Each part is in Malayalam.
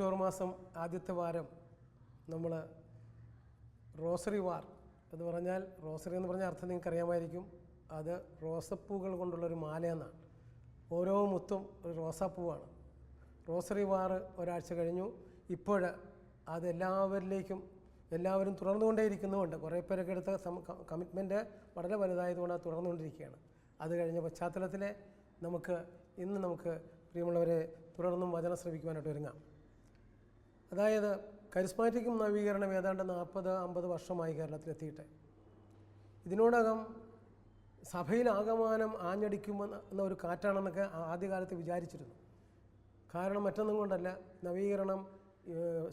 ഒക്ടോബർ മാസം ആദ്യത്തെ വാരം നമ്മൾ റോസറി വാർ എന്ന് പറഞ്ഞാൽ റോസറി എന്ന് പറഞ്ഞ അർത്ഥം നിങ്ങൾക്ക് അറിയാമായിരിക്കും അത് റോസപ്പൂകൾ കൊണ്ടുള്ളൊരു മാലയെന്നാണ്. ഓരോ മുത്തും ഒരു റോസാപ്പൂവാണ്. റോസറി വാർ ഒരാഴ്ച കഴിഞ്ഞു. ഇപ്പോൾ അത് എല്ലാവരിലേക്കും എല്ലാവരും തുടർന്നുകൊണ്ടേയിരിക്കുന്നുമുണ്ട്. കുറേ പേരൊക്കെ എടുത്ത കമ്മിറ്റ്മെന്റ് വളരെ വലുതായതുകൊണ്ട് അത് തുടർന്നുകൊണ്ടിരിക്കുകയാണ്. അത് കഴിഞ്ഞ പശ്ചാത്തലത്തിൽ നമുക്ക് ഇന്ന് നമുക്ക് പ്രിയമുള്ളവരെ തുടർന്നും വചന ശ്രമിക്കുവാനായിട്ട് ഒരുങ്ങാം. അതായത് കരിസ്മാറ്റിക്കും നവീകരണം ഏതാണ്ട് നാൽപ്പത് അമ്പത് വർഷമായി കേരളത്തിലെത്തിയിട്ട്. ഇതിനോടകം സഭയിൽ ആകമാനം ആഞ്ഞടിക്കുമെന്ന ഒരു കാറ്റാണെന്നൊക്കെ ആദ്യകാലത്ത് വിചാരിച്ചിരുന്നു. കാരണം മറ്റൊന്നും കൊണ്ടല്ല നവീകരണം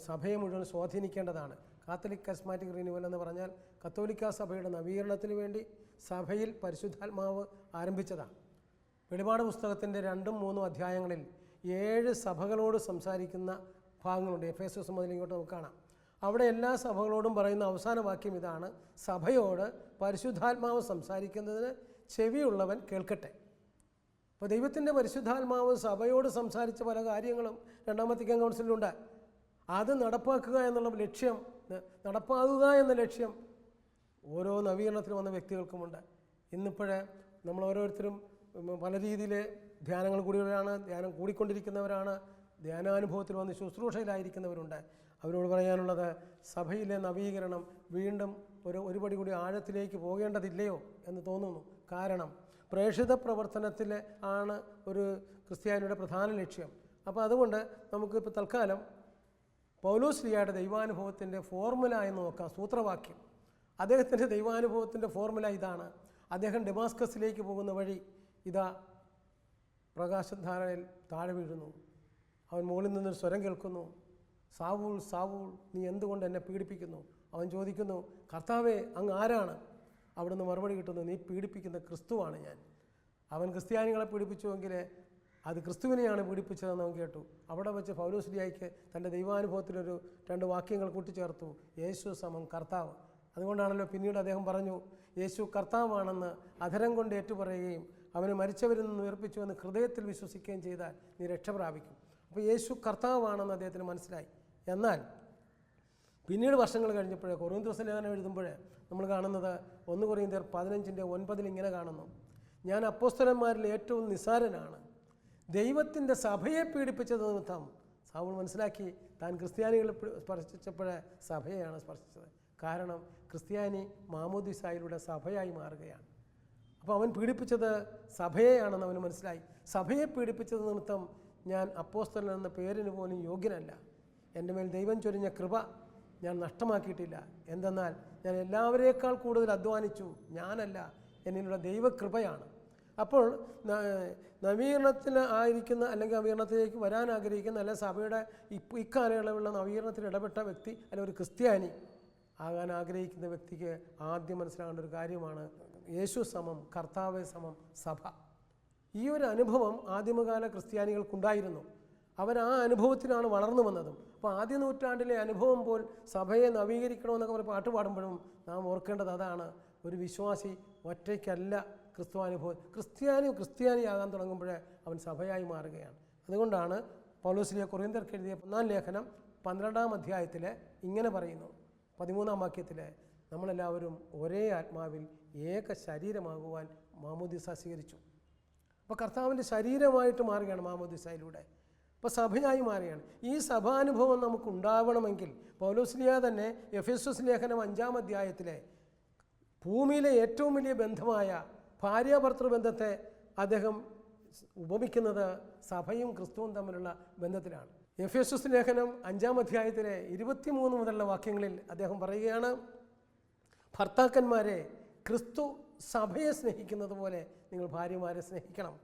സഭയെ മുഴുവൻ സ്വാധീനിക്കേണ്ടതാണ്. കാത്തലിക് കസ്മാറ്റിക് റിന്യൂവൽ എന്ന് പറഞ്ഞാൽ കത്തോലിക്ക സഭയുടെ നവീകരണത്തിന് വേണ്ടി സഭയിൽ പരിശുദ്ധാത്മാവ് ആരംഭിച്ചതാണ്. വെളിപാട് പുസ്തകത്തിന്റെ രണ്ടും മൂന്നും അധ്യായങ്ങളിൽ ഏഴ് സഭകളോട് സംസാരിക്കുന്ന ഭാഗങ്ങളുണ്ട്. എഫ് എസ് എസ് മുതൽ ഇങ്ങോട്ട് നമുക്ക് കാണാം. അവിടെ എല്ലാ സഭകളോടും പറയുന്ന അവസാന വാക്യം ഇതാണ്. സഭയോട് പരിശുദ്ധാത്മാവ് സംസാരിക്കുന്നതിന് ചെവിയുള്ളവൻ കേൾക്കട്ടെ. അപ്പോൾ ദൈവത്തിന്റെ പരിശുദ്ധാത്മാവ് സഭയോട് സംസാരിച്ച പല കാര്യങ്ങളും രണ്ടാമത്തെ വത്തിക്കാൻ കൗൺസിലുണ്ട് അത് നടപ്പാക്കുക എന്നുള്ള ലക്ഷ്യം നടപ്പാക്കുക എന്ന ലക്ഷ്യം ഓരോ നവീകരണത്തിൽ വന്ന വ്യക്തികൾക്കുമുണ്ട്. ഇന്നിപ്പോഴേ നമ്മൾ ഓരോരുത്തരും പല രീതിയിൽ ധ്യാനങ്ങൾ കൂടിയവരാണ് ധ്യാനം കൂടിക്കൊണ്ടിരിക്കുന്നവരാണ്. ധ്യാനാനുഭവത്തിൽ വന്ന് ശുശ്രൂഷയിലായിരിക്കുന്നവരുണ്ട്. അവരോട് പറയാനുള്ളത് സഭയിലെ നവീകരണം വീണ്ടും ഒരു ഒരുപടി കൂടി ആഴത്തിലേക്ക് പോകേണ്ടതില്ലയോ? എന്ന് തോന്നുന്നു. കാരണം പ്രേക്ഷിത പ്രവർത്തനത്തിൽ ആണ് ഒരു ക്രിസ്ത്യാനിയുടെ പ്രധാന ലക്ഷ്യം. അപ്പോൾ അതുകൊണ്ട് നമുക്ക് ഇപ്പോൾ തൽക്കാലം പൗലോശ്രീയുടെ ദൈവാനുഭവത്തിന്റെ ഫോർമുല എന്ന് നോക്കാം സൂത്രവാക്യം. അദ്ദേഹത്തിന്റെ ദൈവാനുഭവത്തിന്റെ ഫോർമുല ഇതാണ്. അദ്ദേഹം ഡെമാസ്കസിലേക്ക് പോകുന്ന വഴി ഇതാ പ്രകാശധാരയിൽ താഴെ വീഴുന്നു. അവൻ മുകളിൽ നിന്നൊരു സ്വരം കേൾക്കുന്നു. സാവൂൾ സാവൂൾ നീ എന്തുകൊണ്ട് എന്നെ പീഡിപ്പിക്കുന്നു? അവൻ ചോദിക്കുന്നു കർത്താവേ അങ്ങ് ആരാണ്? അവിടുന്ന് മറുപടി കിട്ടുന്നു നീ പീഡിപ്പിക്കുന്ന ക്രിസ്തുവാണ് ഞാൻ. അവൻ ക്രിസ്ത്യാനികളെ പീഡിപ്പിച്ചുവെങ്കിൽ അത് ക്രിസ്തുവിനെയാണ് പീഡിപ്പിച്ചതെന്ന് അവൻ കേട്ടു. അവിടെ വെച്ച് പൗലോസ്ലിയായിക്ക് തന്റെ ദൈവാനുഭവത്തിലൊരു രണ്ട് വാക്യങ്ങൾ കൂട്ടിച്ചേർത്തു യേശു സമം കർത്താവ്. അതുകൊണ്ടാണല്ലോ പിന്നീട് അദ്ദേഹം പറഞ്ഞു യേശു കർത്താവാണെന്ന് അധരം കൊണ്ട് ഏറ്റുപറയുകയും അവന് മരിച്ചവരിൽ നിന്ന് ഉയർപ്പിച്ചുവെന്ന് ഹൃദയത്തിൽ വിശ്വസിക്കുകയും ചെയ്താൽ നീ രക്ഷ പ്രാപിക്കും അപ്പോൾ യേശു കർത്താവാണെന്ന് അദ്ദേഹത്തിന് മനസ്സിലായി. എന്നാൽ പിന്നീട് വർഷങ്ങൾ കഴിഞ്ഞപ്പോഴേ കൊറിയന്തോസ് ലേഖനം എഴുതുമ്പോൾ നമ്മൾ കാണുന്നത് ഒന്ന് കൊറിയന്തർ പതിനഞ്ചിന്റെ ഒൻപതിൽ ഇങ്ങനെ കാണുന്നു. ഞാൻ അപ്പോസ്തലന്മാരിൽ ഏറ്റവും നിസാരനാണ് ദൈവത്തിന്റെ സഭയെ പീഡിപ്പിച്ചത് നിമിത്തം സാവുൾ മനസ്സിലാക്കി താൻ ക്രിസ്ത്യാനികളെ സ്പർശിച്ചപ്പോഴേ സഭയെയാണ് സ്പർശിച്ചത്. കാരണം ക്രിസ്ത്യാനി മാമോദിസായിലൂടെ സഭയായി മാറുകയാണ്. അപ്പോൾ അവൻ പീഡിപ്പിച്ചത് സഭയെയാണെന്ന് അവന് മനസ്സിലായി. സഭയെ പീഡിപ്പിച്ചത് നിമിത്തം ഞാൻ അപ്പോസ്തലൻ എന്ന പേരിന് പോലും യോഗ്യനല്ല. എന്റെ മേൽ ദൈവം ചൊരിഞ്ഞ കൃപ ഞാൻ നഷ്ടമാക്കിയിട്ടില്ല. എന്തെന്നാൽ ഞാൻ എല്ലാവരേക്കാൾ കൂടുതൽ അധ്വാനിച്ചു. ഞാനല്ല എന്നിലുള്ള ദൈവകൃപയാണ്. അപ്പോൾ നവീകരണത്തിൽ ആയിരിക്കുന്ന അല്ലെങ്കിൽ നവീകരണത്തിലേക്ക് വരാൻ ആഗ്രഹിക്കുന്ന അല്ലെങ്കിൽ സഭയുടെ ഇക്കാലയളവിലുള്ള നവീകരണത്തിൽ ഇടപെട്ട വ്യക്തി അല്ലെങ്കിൽ ഒരു ക്രിസ്ത്യാനി ആകാൻ ആഗ്രഹിക്കുന്ന വ്യക്തിക്ക് ആദ്യം മനസ്സിലാകേണ്ട ഒരു കാര്യമാണ് യേശു സമം കർത്താവ് സമം സഭ. ഈ ഒരു അനുഭവം ആദിമകാല ക്രിസ്ത്യാനികൾക്കുണ്ടായിരുന്നു. അവർ ആ അനുഭവത്തിലാണ് വളർന്നു വന്നതും. അപ്പോൾ ആദ്യ നൂറ്റാണ്ടിലെ അനുഭവം പോൽ സഭയെ നവീകരിക്കണമെന്നൊക്കെ പറഞ്ഞ് പാട്ട് പാടുമ്പോഴും നാം ഓർക്കേണ്ടത് അതാണ് ഒരു വിശ്വാസി ഒറ്റയ്ക്കല്ല ക്രിസ്തു അനുഭവം. ക്രിസ്ത്യാനി ക്രിസ്ത്യാനിയാകാൻ തുടങ്ങുമ്പോഴേ അവൻ സഭയായി മാറുകയാണ്. അതുകൊണ്ടാണ് പൗലോസിലെ കൊറിയന്തർക്ക് എഴുതിയ ഒന്നാം ലേഖനം പന്ത്രണ്ടാം അധ്യായത്തിൽ ഇങ്ങനെ പറയുന്നു. പതിമൂന്നാം വാക്യത്തിൽ നമ്മളെല്ലാവരും ഒരേ ആത്മാവിൽ ഏക ശരീരമാകുവാൻ മാമോദിസ സ്വീകരിച്ചു. അപ്പോൾ കർത്താവിന്റെ ശരീരമായിട്ട് മാറുകയാണ് മാമോദിസയിലൂടെ അപ്പോൾ സഭയായി മാറുകയാണ്. ഈ സഭാനുഭവം നമുക്ക് ഉണ്ടാവണമെങ്കിൽ പൗലോസ്ലിയ തന്നെ എഫ് എസ് ലേഖനം അഞ്ചാം അധ്യായത്തിലെ ഭൂമിയിലെ ഏറ്റവും വലിയ ബന്ധമായ ഭാര്യാഭർത്തൃ ബന്ധത്തെ അദ്ദേഹം ഉപമിക്കുന്നത് സഭയും ക്രിസ്തുവും തമ്മിലുള്ള ബന്ധത്തിലാണ്. എഫ് എസ് ലേഖനം അഞ്ചാം അധ്യായത്തിലെ ഇരുപത്തിമൂന്ന് മുതലുള്ള വാക്യങ്ങളിൽ അദ്ദേഹം പറയുകയാണ് ഭർത്താക്കന്മാരെ ക്രിസ്തു സഭയെ സ്നേഹിക്കുന്നത് പോലെ നിങ്ങൾ ഭാര്യമാരെ സ്നേഹിക്കണം.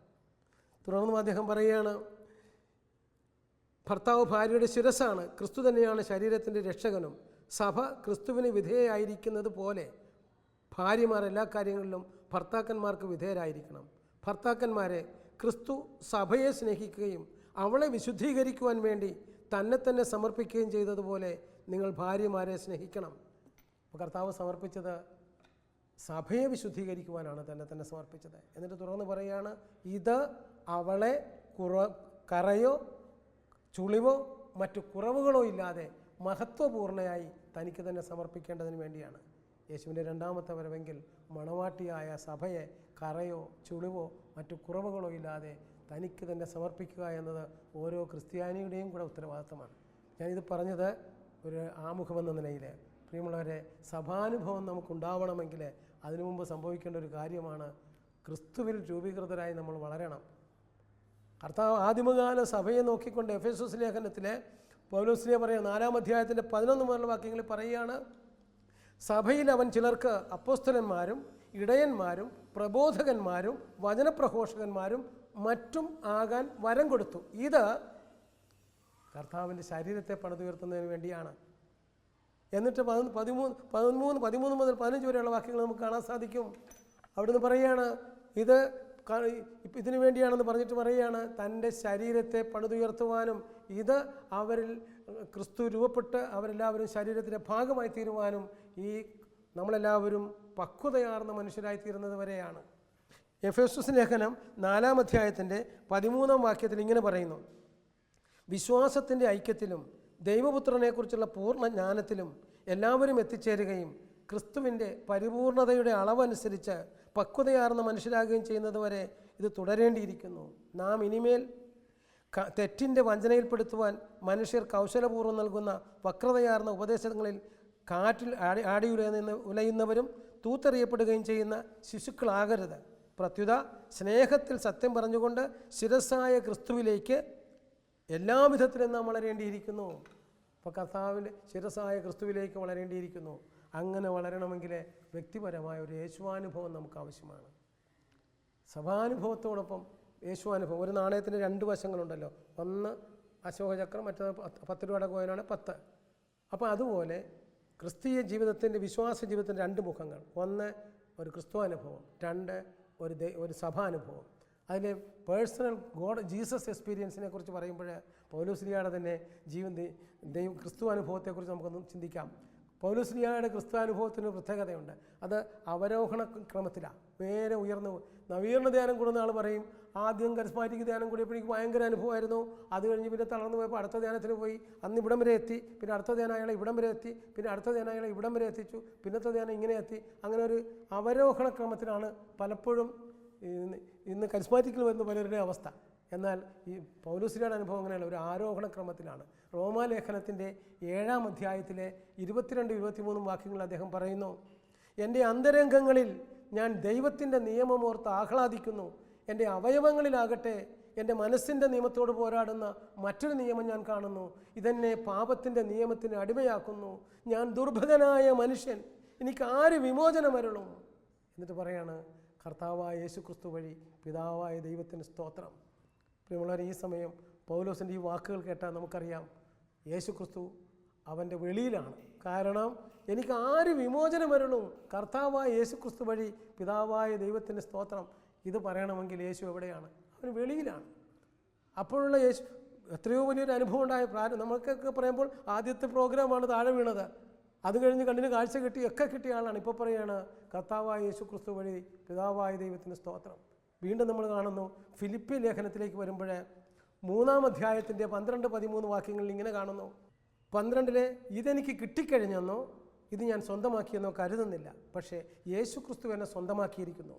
തുടർന്നും അദ്ദേഹം പറയുകയാണ് ഭർത്താവ് ഭാര്യയുടെ ശിരസാണ് ക്രിസ്തു തന്നെയാണ് ശരീരത്തിന്റെ രക്ഷകനും. സഭ ക്രിസ്തുവിന് വിധേയായിരിക്കുന്നത് പോലെ ഭാര്യമാർ എല്ലാ കാര്യങ്ങളിലും ഭർത്താക്കന്മാർക്ക് വിധേയരായിരിക്കണം. ഭർത്താക്കന്മാരെ ക്രിസ്തു സഭയെ സ്നേഹിക്കുകയും അവളെ വിശുദ്ധീകരിക്കുവാൻ വേണ്ടി തന്നെ തന്നെ സമർപ്പിക്കുകയും ചെയ്തതുപോലെ നിങ്ങൾ ഭാര്യമാരെ സ്നേഹിക്കണം. കർത്താവ് സമർപ്പിച്ചത് സഭയെ വിശുദ്ധീകരിക്കുവാനാണ് തന്നെ തന്നെ സമർപ്പിച്ചത്. എന്നിട്ട് തുറന്ന് പറയുകയാണ് ഇത് അവളെ കുറ കറയോ ചുളിവോ മറ്റു കുറവുകളോ ഇല്ലാതെ മഹത്വപൂർണയായി തനിക്ക് തന്നെ സമർപ്പിക്കേണ്ടതിന് വേണ്ടിയാണ്. യേശുവിന്റെ രണ്ടാമത്തെ വരവെങ്കിൽ മണവാട്ടിയായ സഭയെ കറയോ ചുളിവോ മറ്റു കുറവുകളോ ഇല്ലാതെ തനിക്ക് തന്നെ സമർപ്പിക്കുക എന്നത് ഓരോ ക്രിസ്ത്യാനിയുടെയും കൂടെ ഉത്തരവാദിത്തമാണ്. ഞാനിത് പറഞ്ഞത് ഒരു ആമുഖമെന്ന നിലയിൽ പ്രിയമുള്ളവരെ സഭാനുഭവം നമുക്കുണ്ടാവണമെങ്കിൽ അതിനു മുമ്പ് സംഭവിക്കേണ്ട ഒരു കാര്യമാണ് ക്രിസ്തുവിൽ രൂപീകൃതരായി നമ്മൾ വളരണം. കർത്താവ് ആദിമകാല സഭയെ നോക്കിക്കൊണ്ട് എഫ് എസ് എസ് ലേഖനത്തിലെ പൗലോസിനെ പറയുക നാലാം അധ്യായത്തിന്റെ പതിനൊന്ന് മുതലുള്ള വാക്യങ്ങളിൽ പറയുകയാണ് സഭയിൽ അവൻ ചിലർക്ക് അപ്പോസ്തലന്മാരും ഇടയന്മാരും പ്രബോധകന്മാരും വചനപ്രഘോഷകന്മാരും മറ്റും ആകാൻ വരം കൊടുത്തു. ഇത് കർത്താവിന്റെ ശരീരത്തെ പണിതുയർത്തുന്നതിന് വേണ്ടിയാണ്. എന്നിട്ട് പതി പതിമൂന്ന് പതിമൂന്ന് പതിമൂന്ന് മുതൽ പതിനഞ്ച് വരെയുള്ള വാക്യങ്ങൾ നമുക്ക് കാണാൻ സാധിക്കും. അവിടുന്ന് പറയുകയാണ് ഇത് ഇതിനു വേണ്ടിയാണെന്ന് പറഞ്ഞിട്ട് പറയുകയാണ് തന്റെ ശരീരത്തെ പണിതുയർത്തുവാനും ഇത് അവരിൽ ക്രിസ്തു രൂപപ്പെട്ട് അവരെല്ലാവരും ശരീരത്തിന്റെ ഭാഗമായി തീരുവാനും ഈ നമ്മളെല്ലാവരും പക്വതയാർന്ന മനുഷ്യരായി തീരുന്നത് വരെയാണ്. എഫ് എസ് ലേഖനം നാലാം അധ്യായത്തിന്റെ പതിമൂന്നാം വാക്യത്തിൽ ഇങ്ങനെ പറയുന്നു. വിശ്വാസത്തിന്റെ ഐക്യത്തിലും ദൈവപുത്രനെക്കുറിച്ചുള്ള പൂർണ ജ്ഞാനത്തിലും എല്ലാവരും എത്തിച്ചേരുകയും ക്രിസ്തുവിന്റെ പരിപൂർണതയുടെ അളവനുസരിച്ച് പക്വതയാർന്ന മനുഷ്യരാകുകയും ചെയ്യുന്നതുവരെ ഇത് തുടരേണ്ടിയിരിക്കുന്നു. നാം ഇനിമേൽ തെറ്റിന്റെ വഞ്ചനയിൽപ്പെടുത്തുവാൻ മനുഷ്യർ കൗശലപൂർവം നൽകുന്ന വക്രതയാർന്ന ഉപദേശങ്ങളിൽ കാറ്റിൽ ആടി ആടിയുലയുന്ന ഉലയുന്നവരും തൂത്തെറിയപ്പെടുകയും ചെയ്യുന്ന ശിശുക്കളാകരുത്. പ്രത്യുത സ്നേഹത്തിൽ സത്യം പറഞ്ഞുകൊണ്ട് ശിരസായ ക്രിസ്തുവിലേക്ക് എല്ലാവിധത്തിലും നാം വളരേണ്ടിയിരിക്കുന്നു. അപ്പോൾ കർത്താവിൽ ശിരസായ ക്രിസ്തുവിലേക്ക് വളരേണ്ടിയിരിക്കുന്നു. അങ്ങനെ വളരണമെങ്കിൽ വ്യക്തിപരമായ ഒരു യേശുവാനുഭവം നമുക്ക് ആവശ്യമാണ് സഭാനുഭവത്തോടൊപ്പം യേശുവാനുഭവം. ഒരു നാണയത്തിന് രണ്ട് വശങ്ങളുണ്ടല്ലോ. ഒന്ന് അശോകചക്രം മറ്റേത് പത്ത് രൂപയുടെ കോയിനാണ് പത്ത്. അപ്പോൾ അതുപോലെ ക്രിസ്തീയ ജീവിതത്തിന്റെ വിശ്വാസ ജീവിതത്തിന്റെ രണ്ട് മുഖങ്ങൾ. ഒന്ന് ഒരു ക്രിസ്തു അനുഭവം രണ്ട് ഒരു ഒരു സഭാനുഭവം. അതിൽ പേഴ്സണൽ ഗോഡ് ജീസസ് എക്സ്പീരിയൻസിനെ കുറിച്ച് പറയുമ്പോൾ പൗലോസ്ലിയുടെ തന്നെ ജീവൻ ദൈവം ക്രിസ്തു അനുഭവത്തെക്കുറിച്ച് നമുക്കൊന്ന് ചിന്തിക്കാം. പൗലോസ്ലിയായുടെ ക്രിസ്തു അനുഭവത്തിന് പ്രത്യേകതയുണ്ട്. അത് അവരോഹണ ക്രമത്തിലാണ് നേരെ ഉയർന്നു നവീകരണ ധ്യാനം കൂടുന്ന ആൾ പറയും ആദ്യം കരിസ്മാറ്റിക് ധ്യാനം കൂടിയപ്പോൾ എനിക്ക് ഭയങ്കര അനുഭവമായിരുന്നു. അത് കഴിഞ്ഞ് പിന്നെ തളർന്നു പോയപ്പോൾ അടുത്ത ധ്യാനത്തിന് പോയി. അന്ന് ഇവിടം വരെ എത്തി. പിന്നെ അടുത്ത ധ്യാനം അയാളെ ഇവിടം വരെ എത്തി. പിന്നെ അടുത്ത ധ്യാനം അയാളെ ഇവിടം വരെ എത്തിച്ചു. പിന്നത്തെ ധ്യാനം ഇങ്ങനെ എത്തി. അങ്ങനെ ഒരു അവരോഹണ ക്രമത്തിലാണ് പലപ്പോഴും ഇന്ന് കരിസ്മാറ്റിക്കിൽ വരുന്ന പലരുടെ അവസ്ഥ. എന്നാൽ ഈ പൗലോസിയുടെ അനുഭവം അങ്ങനെയല്ല ഒരു ആരോഹണ ക്രമത്തിലാണ്. റോമാലേഖനത്തിന്റെ ഏഴാം അധ്യായത്തിലെ ഇരുപത്തിരണ്ട് ഇരുപത്തിമൂന്നും വാക്യങ്ങൾ അദ്ദേഹം പറയുന്നു എന്റെ അന്തരംഗങ്ങളിൽ ഞാൻ ദൈവത്തിന്റെ നിയമമോർത്ത് ആഹ്ലാദിക്കുന്നു. എന്റെ അവയവങ്ങളിലാകട്ടെ എന്റെ മനസ്സിന്റെ നിയമത്തോട് പോരാടുന്ന മറ്റൊരു നിയമം ഞാൻ കാണുന്നു. ഇതെന്നെ പാപത്തിന്റെ നിയമത്തിന് അടിമയാക്കുന്നു. ഞാൻ ദുർഭകനായ മനുഷ്യൻ. എനിക്ക് ആര് വിമോചനം വരളും എന്നിട്ട് പറയാണ് കർത്താവായ യേശു ക്രിസ്തു വഴി പിതാവായ ദൈവത്തിന് സ്തോത്രം. പ്രിയമുള്ളവർ ഈ സമയം പൗലോസിന്റെ ഈ വാക്കുകൾ കേട്ടാൽ നമുക്കറിയാം യേശു ക്രിസ്തു അവന്റെ വെളിയിലാണ്. കാരണം എനിക്ക് ആര് വിമോചനം വരണം കർത്താവായ യേശു ക്രിസ്തു വഴി പിതാവായ ദൈവത്തിന്റെ സ്തോത്രം ഇത് പറയണമെങ്കിൽ യേശു എവിടെയാണ്? അവൻ വെളിയിലാണ്. അപ്പോഴുള്ള യേശു എത്രയോ വലിയൊരു അനുഭവം ഉണ്ടായ പ്രാരം നമുക്കൊക്കെ പറയുമ്പോൾ ആദ്യത്തെ പ്രോഗ്രാമാണ് താഴെ വീണത്. അത് കഴിഞ്ഞ് കണ്ണിന് കാഴ്ച കിട്ടി ഒക്കെ കിട്ടിയ ആളാണ്. ഇപ്പോൾ പറയുകയാണ് കർത്താവായ യേശു ക്രിസ്തു വഴി പിതാവായ ദൈവത്തിന്റെ സ്തോത്രം. വീണ്ടും നമ്മൾ കാണുന്നു. ഫിലിപ്പി ലേഖനത്തിലേക്ക് വരുമ്പോൾ മൂന്നാം അധ്യായത്തിന്റെ പന്ത്രണ്ട് പതിമൂന്ന് വാക്യങ്ങളിൽ ഇങ്ങനെ കാണുന്നു. പന്ത്രണ്ടിലെ ഇതെനിക്ക് കിട്ടിക്കഴിഞ്ഞെന്നോ ഇത് ഞാൻ സ്വന്തമാക്കിയെന്നോ കരുതുന്നില്ല. പക്ഷേ യേശു ക്രിസ്തു എന്നെ സ്വന്തമാക്കിയിരിക്കുന്നു.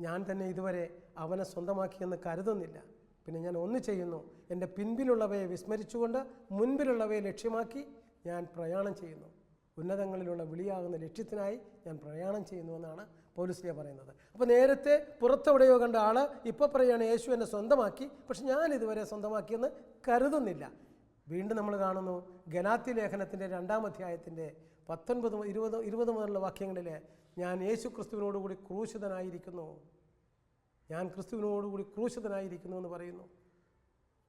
ഞാൻ തന്നെ ഇതുവരെ അവനെ സ്വന്തമാക്കിയെന്ന് കരുതുന്നില്ല. പിന്നെ ഞാൻ ഒന്ന് ചെയ്യുന്നു. എന്റെ പിൻപിലുള്ളവയെ വിസ്മരിച്ചുകൊണ്ട് മുൻപിലുള്ളവയെ ലക്ഷ്യമാക്കി ഞാൻ പ്രയാണം ചെയ്യുന്നു. ഉന്നതങ്ങളിലുള്ള വിളിയാകുന്ന ലക്ഷ്യത്തിനായി ഞാൻ പ്രയാണം ചെയ്യുന്നുവെന്നാണ് പോലീസിനെ പറയുന്നത്. അപ്പോൾ നേരത്തെ പുറത്തെവിടെയോ കണ്ട ആൾ ഇപ്പോൾ പറയുകയാണ് യേശു എന്നെ സ്വന്തമാക്കി. പക്ഷെ ഞാൻ ഇതുവരെ സ്വന്തമാക്കിയെന്ന് കരുതുന്നില്ല. വീണ്ടും നമ്മൾ കാണുന്നു ഗലാത്തി ലേഖനത്തിന്റെ രണ്ടാം അധ്യായത്തിന്റെ പത്തൊൻപത് ഇരുപത് ഇരുപത് മുതലുള്ള വാക്യങ്ങളിൽ ഞാൻ യേശു ക്രിസ്തുവിനോടുകൂടി ക്രൂശിതനായിരിക്കുന്നു. ഞാൻ ക്രിസ്തുവിനോടുകൂടി ക്രൂശിതനായിരിക്കുന്നു എന്ന് പറയുന്നു.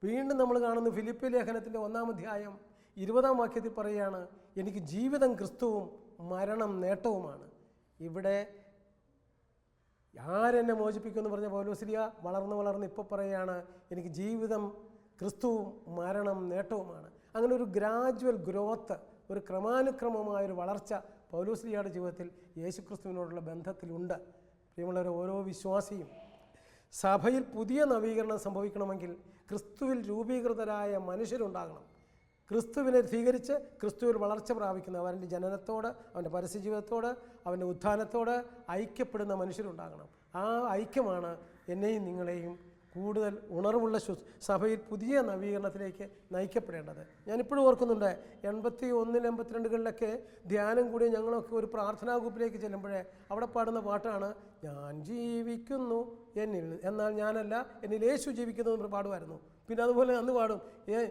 വീണ്ടും നമ്മൾ കാണുന്നു ഫിലിപ്പി ലേഖനത്തിന്റെ ഒന്നാം അധ്യായം ഇരുപതാം വാക്യത്തിൽ പറയുകയാണ് എനിക്ക് ജീവിതം ക്രിസ്തുവും മരണം നേട്ടവുമാണ്. ഇവിടെ ആരെന്നെ മോചിപ്പിക്കുമെന്ന് പറഞ്ഞ പൗലോസിലിയ വളർന്ന് വളർന്ന് ഇപ്പോൾ പറയുകയാണ് എനിക്ക് ജീവിതം ക്രിസ്തുവും മരണം നേട്ടവുമാണ്. അങ്ങനെ ഒരു ഗ്രാജുവൽ ഗ്രോത്ത് ഒരു ക്രമാനുക്രമമായൊരു വളർച്ച പൗലോസ്ലിയുടെ ജീവിതത്തിൽ യേശുക്രിസ്തുവിനോടുള്ള ബന്ധത്തിലുണ്ട്. പ്രിയമുള്ളവരെ ഓരോ വിശ്വാസിയും സഭയിൽ പുതിയ നവീകരണം സംഭവിക്കണമെങ്കിൽ ക്രിസ്തുവിൽ രൂപീകൃതരായ മനുഷ്യരുണ്ടാകണം. ക്രിസ്തുവിനെ സ്വീകരിച്ച് ക്രിസ്തുവിൽ വളർച്ച പ്രാപിക്കുന്ന അവന്റെ ജനനത്തോട് അവന്റെ പരസ്യജീവിതത്തോട് അവന്റെ ഉത്ഥാനത്തോട് ഐക്യപ്പെടുന്ന മനുഷ്യരുണ്ടാകണം. ആ ഐക്യമാണ് എന്നെയും നിങ്ങളെയും കൂടുതൽ ഉണർവുള്ള ശു സഭയിൽ പുതിയ നവീകരണത്തിലേക്ക് നയിക്കപ്പെടേണ്ടത്. ഞാനിപ്പോഴും ഓർക്കുന്നുണ്ട് എൺപത്തി ഒന്നിൽ എൺപത്തിരണ്ടുകളിലൊക്കെ ധ്യാനം കൂടി ഞങ്ങളൊക്കെ ഒരു പ്രാർത്ഥനാ ഗ്രൂപ്പിലേക്ക് ചെല്ലുമ്പോഴേ അവിടെ പാടുന്ന പാട്ടാണ് ഞാൻ ജീവിക്കുന്നു എന്നിൽ എന്നാൽ ഞാനല്ല എന്നിൽ യേശു ജീവിക്കുന്നു എന്ന് പാടുമായിരുന്നു. പിന്നെ അതുപോലെ അന്ന് പാടും. "ഏ-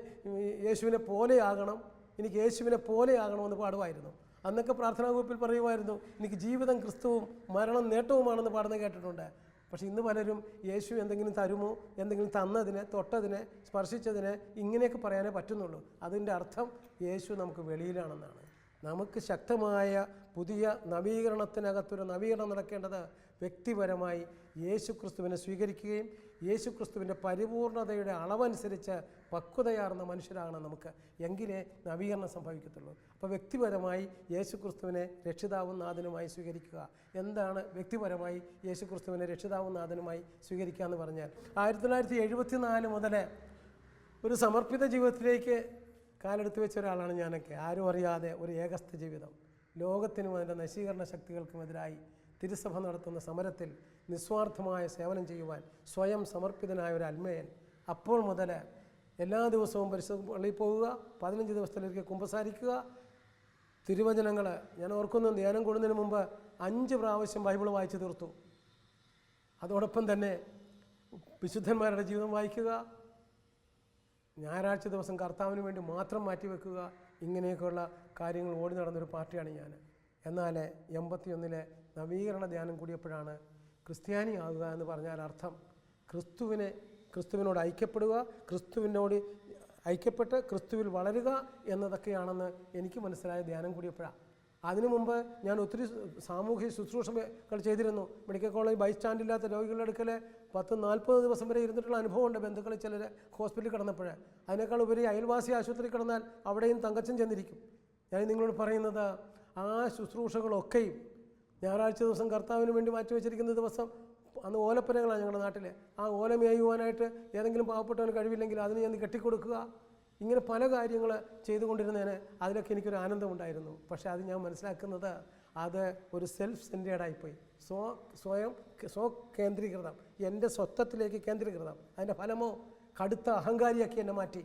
യേശുവിനെ പോലെയാകണം എനിക്ക് യേശുവിനെ പോലെയാകണമെന്ന് പാടുമായിരുന്നു. അന്നൊക്കെ പ്രാർത്ഥനാ ഗ്രൂപ്പിൽ പറയുമായിരുന്നു എനിക്ക് ജീവിതം ക്രിസ്തുവും മരണം നേട്ടവുമാണെന്ന് പാടുന്നത് കേട്ടിട്ടുണ്ട്. പക്ഷേ ഇന്ന് പലരും യേശു എന്തെങ്കിലും തരുമോ? എന്തെങ്കിലും തന്നതിനെ തൊട്ടതിനെ സ്പർശിച്ചതിനെ ഇങ്ങനെയൊക്കെ പറയാനേ പറ്റുന്നുള്ളൂ. അതിന്റെ അർത്ഥം യേശു നമുക്ക് വെളിയിലാണെന്നാണ്. നമുക്ക് ശക്തമായ പുതിയ നവീകരണത്തിനകത്തൊരു നവീകരണം നടക്കേണ്ടത് വ്യക്തിപരമായി യേശു ക്രിസ്തുവിനെ സ്വീകരിക്കുകയും യേശു ക്രിസ്തുവിന്റെ പരിപൂർണതയുടെ അളവനുസരിച്ച് പക്വതയാർന്ന മനുഷ്യരാകണം നമുക്ക് എങ്കിലേ നവീകരണം സംഭവിക്കത്തുള്ളൂ. അപ്പോൾ വ്യക്തിപരമായി യേശുക്രിസ്തുവിനെ രക്ഷിതാവും നാഥനുമായി സ്വീകരിക്കുക. എന്താണ് വ്യക്തിപരമായി യേശുക്രിസ്തുവിനെ രക്ഷിതാവും നാഥനുമായി സ്വീകരിക്കുക എന്ന് പറഞ്ഞാൽ ആയിരത്തി തൊള്ളായിരത്തി എഴുപത്തി നാല് മുതൽ ഒരു സമർപ്പിത ജീവിതത്തിലേക്ക് കാലെടുത്ത് വെച്ച ഒരാളാണ് ഞാനൊക്കെ. ആരും അറിയാതെ ഒരു ഏകസ്ഥ ജീവിതം. ലോകത്തിനും അതിന്റെ നശീകരണ ശക്തികൾക്കുമെതിരായി തിരുസഭ നടത്തുന്ന സമരത്തിൽ നിസ്വാർത്ഥമായ സേവനം ചെയ്യുവാൻ സ്വയം സമർപ്പിതനായ ഒരു അൽമയൻ അപ്പോൾ മുതൽ എല്ലാ ദിവസവും പരിശുദ്ധ പള്ളിയിൽ പോവുക പതിനഞ്ച് ദിവസത്തിലേക്ക് കുമ്പസാരിക്കുക. തിരുവചനങ്ങൾ ഞാൻ ഓർക്കുന്നു ധ്യാനം കൂടുന്നതിന് മുമ്പ് അഞ്ച് പ്രാവശ്യം ബൈബിൾ വായിച്ചു തീർത്തു. അതോടൊപ്പം തന്നെ വിശുദ്ധന്മാരുടെ ജീവിതം വായിക്കുക ഞായറാഴ്ച ദിവസം കർത്താവിന് വേണ്ടി മാത്രം മാറ്റിവെക്കുക ഇങ്ങനെയൊക്കെയുള്ള കാര്യങ്ങൾ ഓടി നടന്നൊരു പാർട്ടിയാണ് ഞാൻ. എന്നാൽ എൺപത്തിയൊന്നിലെ നവീകരണ ധ്യാനം കൂടിയപ്പോഴാണ് ക്രിസ്ത്യാനി ക്രിസ്ത്യാനിയാകുക എന്ന് പറഞ്ഞാൽ അർത്ഥം ക്രിസ്തുവിനെ ക്രിസ്തുവിനോട് ഐക്യപ്പെടുക ക്രിസ്തുവിനോട് ഐക്യപ്പെട്ട് ക്രിസ്തുവിൽ വളരുക എന്നതൊക്കെയാണെന്ന് എനിക്ക് മനസ്സിലായ ധ്യാനം കൂടിയപ്പോഴാണ്. അതിനു മുമ്പ് ഞാൻ ഒത്തിരി സാമൂഹ്യ ശുശ്രൂഷകൾ ചെയ്തിരുന്നു. മെഡിക്കൽ കോളേജ് ബൈ സ്റ്റാൻഡ് ഇല്ലാത്ത രോഗികളുടെ അടുക്കൽ പത്ത് നാൽപ്പത് ദിവസം വരെ ഇരുന്നിട്ടുള്ള അനുഭവമുണ്ട് ബന്ധുക്കൾ ചിലർ ഹോസ്പിറ്റലിൽ കിടന്നപ്പോൾ അതിനേക്കാൾ ഉപരി അയൽവാസി ആശുപത്രി കിടന്നാൽ അവിടെയും തങ്കച്ചൻ ചെന്നിരിക്കും. ഞാൻ നിങ്ങളോട് പറയുന്നത് ആ ശുശ്രൂഷകളൊക്കെയും ഞായറാഴ്ച ദിവസം കർത്താവിന് വേണ്ടി മാറ്റിവെച്ചിരിക്കുന്ന ദിവസം അന്ന് ഓലപ്പനകളാണ് ഞങ്ങളുടെ നാട്ടിൽ ആ ഓല മേയുവാനായിട്ട് ഏതെങ്കിലും പാവപ്പെട്ടവന് കഴിവില്ലെങ്കിൽ അതിന് ഞാൻ കെട്ടിക്കൊടുക്കുക. ഇങ്ങനെ പല കാര്യങ്ങൾ ചെയ്തുകൊണ്ടിരുന്നതിന് അതിലൊക്കെ എനിക്കൊരു ആനന്ദമുണ്ടായിരുന്നു. പക്ഷേ അത് ഞാൻ മനസ്സിലാക്കുന്നത് അത് ഒരു സെൽഫ് സെന്റേഡായിപ്പോയി സ്വ സ്വയം സ്വ കേന്ദ്രീകൃതം എന്റെ സ്വത്വത്തിലേക്ക് കേന്ദ്രീകൃതം. അതിന്റെ ഫലമോ കടുത്ത അഹങ്കാരിയാക്കി എന്നെ മാറ്റി.